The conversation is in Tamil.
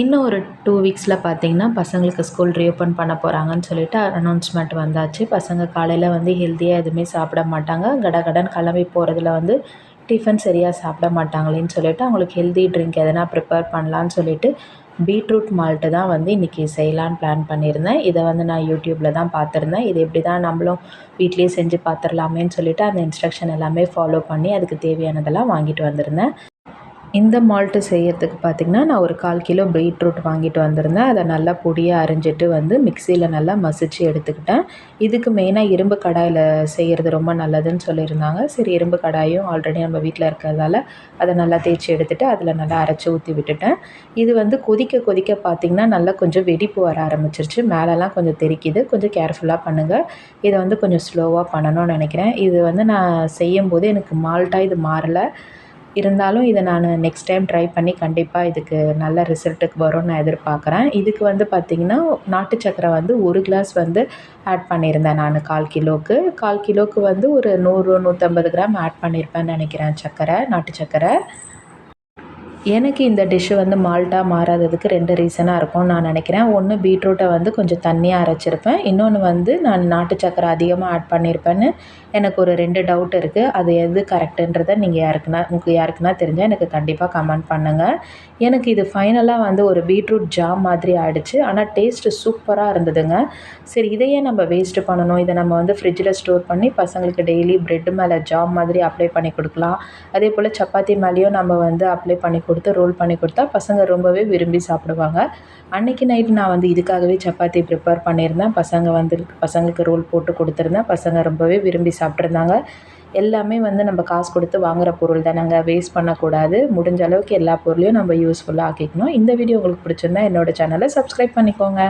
இன்னும் ஒரு டூ வீக்ஸில் பார்த்தீங்கன்னா பசங்களுக்கு ஸ்கூல் ரீஓப்பன் பண்ண போகிறாங்கன்னு சொல்லிட்டு அனௌன்ஸ்மெண்ட் வந்தாச்சு. பசங்க காலையில் வந்து ஹெல்த்தியாக எதுவுமே சாப்பிட மாட்டாங்க. கடகடன் கிளம்பி போகிறதுல வந்து டிஃபன் சரியாக சாப்பிட மாட்டாங்களேன்னு சொல்லிட்டு அவங்களுக்கு ஹெல்தி ட்ரிங்க் எதனா ப்ரிப்பேர் பண்ணலான்னு சொல்லிட்டு பீட்ரூட் மால்ட்டு தான் வந்து இன்றைக்கி செய்யலான்னு பிளான் பண்ணியிருந்தேன். இதை வந்து நான் யூடியூப்பில் தான் பார்த்துருந்தேன். இது எப்படி தான் நம்மளும் வீட்லேயே செஞ்சு பார்த்துடலாமேன்னு சொல்லிட்டு அந்த இன்ஸ்ட்ரக்ஷன் எல்லாமே ஃபாலோ பண்ணி அதுக்கு தேவையானதெல்லாம் வாங்கிட்டு வந்திருந்தேன். இந்த மால்ட்டு செய்யறதுக்கு பார்த்திங்கன்னா நான் ஒரு கால் கிலோ பீட்ரூட் வாங்கிட்டு வந்திருந்தேன். அதை நல்லா பொடியாக அரிஞ்சிட்டு வந்து மிக்சியில் நல்லா மசிச்சு எடுத்துக்கிட்டேன். இதுக்கு மெயினாக இரும்பு கடாயில் செய்கிறது ரொம்ப நல்லதுன்னு சொல்லியிருந்தாங்க. சரி இரும்பு கடாயும் ஆல்ரெடி நம்ம வீட்டில் இருக்கிறதால அதை நல்லா தேய்ச்சி எடுத்துகிட்டு அதில் நல்லா அரைச்சி ஊற்றி விட்டுட்டேன். இது வந்து கொதிக்க கொதிக்க பார்த்திங்கன்னா நல்லா கொஞ்சம் வெடிப்பு வர ஆரம்பிச்சிருச்சு. மேலெலாம் கொஞ்சம் தெரிக்குது. கொஞ்சம் கேர்ஃபுல்லாக பண்ணுங்கள் இதை வந்து கொஞ்சம் ஸ்லோவாக பண்ணணும்னு நினைக்கிறேன். இது வந்து நான் செய்யும்போது எனக்கு மால்ட்டாக இது மாறலை. இருந்தாலும் இதை நான் நெக்ஸ்ட் டைம் ட்ரை பண்ணி கண்டிப்பாக இதுக்கு நல்ல ரிசல்ட்டுக்கு வரும்னு நான் எதிர்பார்க்குறேன். இதுக்கு வந்து பார்த்திங்கன்னா நாட்டு சக்கரை வந்து ஒரு கிளாஸ் வந்து ஆட் பண்ணியிருந்தேன் நான் கால் கிலோவுக்கு கால் கிலோவுக்கு வந்து ஒரு நூறு நூற்றம்பது கிராம் ஆட் பண்ணியிருப்பேன்னு நினைக்கிறேன் சக்கரை நாட்டு சக்கரை. எனக்கு இந்த டிஷ்ஷு வந்து மால்ட்டாக மாறாததுக்கு ரெண்டு ரீசனாக இருக்கும்னு நான் நினைக்கிறேன். ஒன்று பீட்ரூட்டை வந்து கொஞ்சம் தண்ணியாக அரைச்சிருப்பேன். இன்னொன்று வந்து நான் நாட்டு சக்கரை அதிகமாக ஆட் பண்ணியிருப்பேன்னு எனக்கு ஒரு ரெண்டு டவுட் இருக்குது அது எது கரெக்டுன்றதை நீங்கள் யாருக்குன்னா உங்களுக்கு யாருக்குன்னா தெரிஞ்சால் எனக்கு கண்டிப்பாக கமெண்ட் பண்ணுங்கள் எனக்கு இது ஃபைனலாக வந்து ஒரு பீட்ரூட் ஜாம் மாதிரி ஆகிடுச்சு ஆனால் டேஸ்ட்டு சூப்பராக இருந்ததுங்க. சரி இதையே நம்ம வேஸ்ட்டு பண்ணணும். இதை நம்ம வந்து ஃப்ரிட்ஜில் ஸ்டோர் பண்ணி பசங்களுக்கு டெய்லி ப்ரெட்டு மேலே ஜாம் மாதிரி அப்ளை பண்ணி கொடுக்கலாம். அதே போல் சப்பாத்தி மேலேயும் நம்ம வந்து அப்ளை பண்ணி கொடுத்து ரோல் பண்ணி கொடுத்தா பசங்க ரொம்பவே விரும்பி சாப்பிடுவாங்க. அன்றைக்கி நைட்டு நான் வந்து இதுக்காகவே சப்பாத்தி ப்ரிப்பேர் பண்ணியிருந்தேன். பசங்க வந்து பசங்களுக்கு ரோல் போட்டு கொடுத்துருந்தேன். பசங்க ரொம்பவே விரும்பி சாப்பிட்ருந்தாங்க எல்லாமே வந்து நம்ம காசு கொடுத்து வாங்குகிற பொருள் தானேங்க. வேஸ்ட் பண்ணக்கூடாது. முடிஞ்ச அளவுக்கு எல்லா பொருளையும் நம்ம யூஸ்ஃபுல்லாக ஆக்கிக்கணும். இந்த வீடியோ உங்களுக்கு பிடிச்சிருந்தா என்னோடய சேனலை சப்ஸ்கிரைப் பண்ணிக்கோங்க.